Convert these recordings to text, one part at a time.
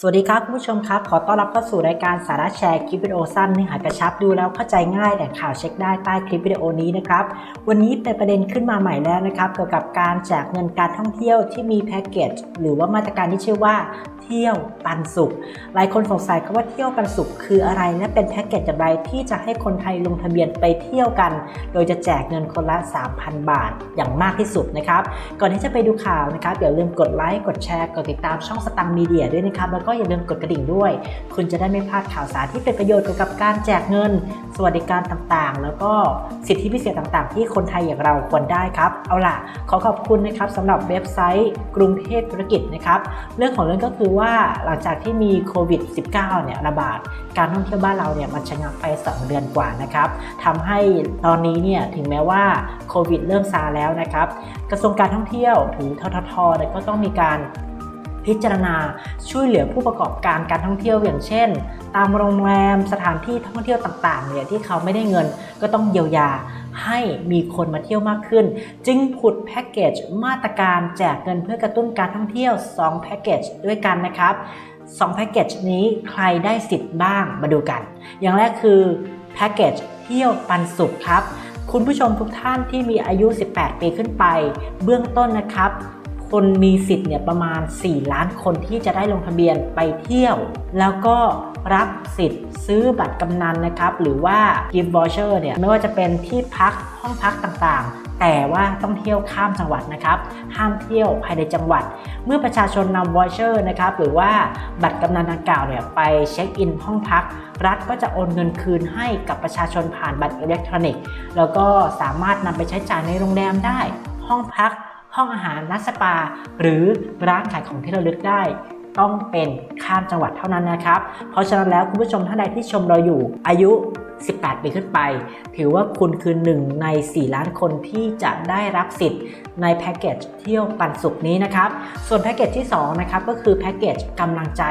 สวัสดีครับคุณผู้ชมครับ ขอต้อนรับเข้าสู่รายการสาระแชร์คลิปวิดีโอสั้นเนื้อหากระชับดูแล้วเข้าใจง่ายแหล่งข่าวเช็คได้ใต้คลิปวิดีโอนี้นะครับ วันนี้เป็นประเด็นขึ้นมาใหม่แล้วนะครับ เกี่ยวกับการแจกเงินการท่องเที่ยวที่มีแพ็กเกจหรือว่ามาตรการที่ชื่อว่า เที่ยวปันสุข หลายคนสงสัยคำว่าเที่ยวปันสุขคืออะไรและเป็นแพ็กเกจอย่างไรที่จะให้คนไทยลงทะเบียนไปเที่ยวกัน โดยจะแจกเงินคนละ 3,000 บาทอย่างมากที่สุดนะครับ ก่อนที่จะไปดูข่าวนะครับอย่าลืมกดไลค์กดแชร์ กดติดตามช่องสตังมีเดียด้วยนะครับ แล้วก็อย่าลืมกดกระดิ่งด้วย คุณจะได้ไม่พลาดข่าวสารที่เป็นประโยชน์เกี่ยวกับการแจกเงิน สวัสดิการต่างๆ แล้วก็สิทธิพิเศษต่างๆ ที่คนไทยอย่างเราควรได้ครับเอาล่ะขอขอบคุณนะครับสำหรับเว็บไซต์ กรุงเทพธุรกิจนะครับเรื่องของเรื่องก็คือว่าหลังจากที่มีโควิด -19 เนี่ยระบาด การท่องเที่ยวบ้านเราเนี่ยมันชะงักไป 2 เดือนกว่านะครับทำให้ตอนนี้เนี่ยถึงแม้ว่าโควิดเริ่มซาแล้วนะครับ กระทรวงการท่องเที่ยวหรือทททเนี่ยก็ต้องมีการ พิจารณา ช่วยเหลือผู้ประกอบการการท่องเที่ยวอย่างเช่น ตามโรงแรมสถานที่ท่องเที่ยวต่างๆเนี่ยที่เขาไม่ได้เงินก็ต้องเยียวยาให้มีคนมาเที่ยวมากขึ้น จึงผุดแพ็กเกจมาตรการแจกเงินเพื่อกระตุ้นการท่องเที่ยว 2 แพ็กเกจด้วยกันนะครับ 2 แพ็กเกจนี้ใครได้สิทธิ์บ้างมาดูกัน อย่างแรกคือแพ็กเกจเที่ยวปันสุขครับ คุณผู้ชมทุกท่านที่มีอายุ 18 ปีขึ้นไป เบื้องต้นนะครับ คนมีสิทธิ์เนี่ยประมาณ 4 ล้านคนที่จะได้ลงทะเบียนไปเที่ยว แล้วก็รับสิทธิ์ซื้อบัตรกำนันนะครับ หรือว่า gift voucher เนี่ยไม่ว่าจะเป็นที่พักห้องพักต่างๆ แต่ว่าต้องเที่ยวข้ามจังหวัดนะครับ ห้ามเที่ยวภายในจังหวัด เมื่อประชาชนนำ voucher นะครับ หรือว่าบัตรกำนันดังกล่าวเนี่ยไปเช็คอินห้องพัก รัฐก็จะโอนเงินคืนให้กับประชาชนผ่านบัตรอิเล็กทรอนิกส์ แล้วก็สามารถนำไปใช้จ่ายในโรงแรมได้ ห้องพัก ห้องอาหารร้านสปา หรือร้านขายของที่ระลึกได้ ต้องเป็นข้ามจังหวัดเท่านั้นนะครับ เพราะฉะนั้นแล้วคุณผู้ชมท่านใดที่ชมเราอยู่อายุ 18 ปีขึ้นไป ถือว่าคุณคือหนึ่งใน 4 ล้านคนที่จะได้รับสิทธิ์ในแพ็กเกจเที่ยวปันสุขนี้นะครับ ส่วนแพ็กเกจที่2นะครับก็คือแพ็กเกจกำลังใจ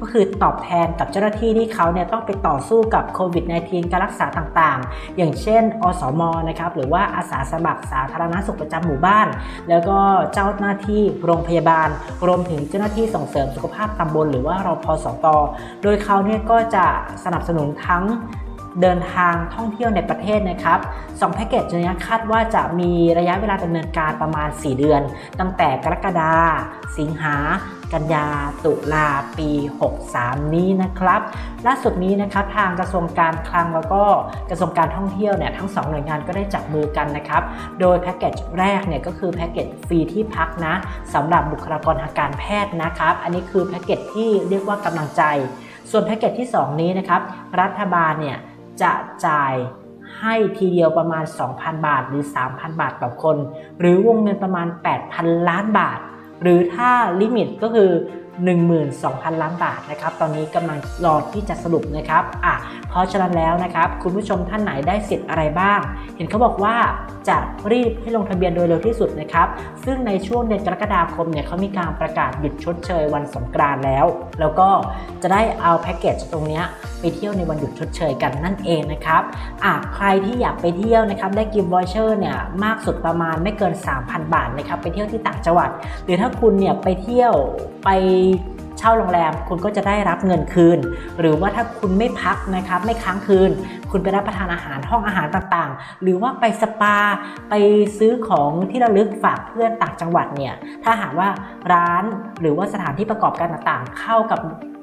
ก็คือตอบแทนกับเจ้าหน้าที่ที่เขาเนี่ยต้องไปต่อสู้กับโควิด -19 การรักษาต่างๆ อย่างเช่น อสมนะครับหรือว่าอาสาสมัครสาธารณสุขประจำหมู่บ้าน แล้วก็เจ้าหน้าที่โรงพยาบาล รวมถึงเจ้าหน้าที่ส่งเสริมสุขภาพตำบล หรือว่ารพสตโดยเขาเนี่ยก็จะสนับสนุนทั้ง เดินทางท่องเที่ยวในประเทศนะครับสองแพ็กเกจนี้คาดว่าจะมีระยะเวลาดำเนินการประมาณ 4 เดือน ตั้งแต่กรกฎาสิงหากันยาตุลาปี 63 นี้นะครับ ล่าสุดนี้นะครับทางกระทรวงการคลังแล้วก็กระทรวงการท่องเที่ยวเนี่ยทั้งสองหน่วยงานก็ได้จับมือกันนะครับ โดยแพ็กเกจแรกเนี่ยก็คือแพ็กเกจฟรีที่พักนะสำหรับบุคลากรทางการแพทย์นะครับ อันนี้คือแพ็กเกจที่เรียกว่ากำลังใจ ส่วนแพ็กเกจที่ 2 นี้นะครับ รัฐบาลเนี่ย จะจ่ายให้ทีเดียวประมาณ 2,000 บาทหรือ 3,000 บาทต่อคน หรือวงเงินประมาณ 8,000 ล้านบาท หรือถ้าลิมิตก็คือ 12,000 ล้านบาทนะครับ ตอนนี้กำลังรอที่จะสรุปนะครับอะเพราะฉะนั้นแล้วนะครับ คุณผู้ชมท่านไหนได้สิทธิ์อะไรบ้าง เห็นเขาบอกว่าจะรีบให้ลงทะเบียนโดยเร็วที่สุดนะครับ ซึ่งในช่วงเดือนกรกฎาคมเนี่ยเขามีการประกาศหยุดชดเชยวันสงกรานต์แล้ว แล้วก็จะได้เอาแพ็กเกจตรงนี้ไปเที่ยวในวันหยุดชดเชยกันนั่นเองนะครับอะใครที่อยากไปเที่ยวนะครับได้กิฟต์วอเชอร์เนี่ยมากสุดประมาณไม่เกิน 3,000 บาทนะครับไปเที่ยวที่ต่างจังหวัด หรือถ้าคุณเนี่ยไปเที่ยวไปเช่าโรงแรมคุณก็จะได้รับเงินคืน หรือว่าถ้าคุณไม่พักนะครับไม่ค้างคืน คุณไปรับประทานอาหารห้องอาหารต่างๆ หรือว่าไปสปาไปซื้อของที่ระลึกฝากเพื่อนต่างจังหวัดเนี่ยถ้าหากว่าร้านหรือว่าสถานที่ประกอบการต่างๆ เข้ากับ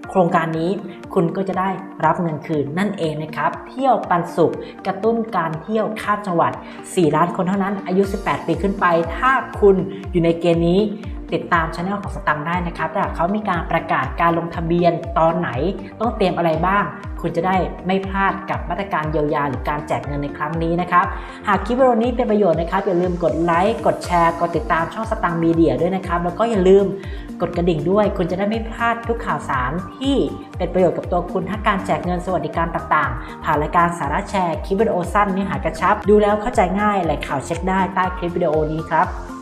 โครงการนี้คุณก็จะได้รับเงินคืนนั่นเองนะครับ เที่ยวปันสุขกระตุ้นการเที่ยวข้ามจังหวัด 4 ล้านคนเท่านั้นอายุ 18 ปีขึ้นไป ถ้าคุณอยู่ในเกณฑ์นี้ ติดตามช anel ของสตังได้นะครับแต่เขามีการประกาศการลงทะเบียนตอนไหน ต้องเตรียมอะไรบ้าง คุณจะได้ไม่พลาดกับมาตรการเยียวยาหรือการแจกเงินในครั้งนี้นะครับหากคลิปวิดีโอนี้เป็นประโยชน์นะครับอย่าลืมกดไลค์กดแชร์ กดติดตามช่องสตังมีเดียด้วยนะครับแล้วก็อย่าลืมกดกระดิ่งด้วย คุณจะได้ไม่พลาดทุกข่าวสารที่เป็นประโยชน์กับตัวคุณทั้งการแจกเงินสวัสดิการต่างๆ ผ่านรายการสาระแชร์คลิปวิดีโอสั้นเนื้อหากระชับ ดูแล้วเข้าใจง่ายแหล่งข่าวเช็คได้ใต้คลิปวิดีโอนี้ครับ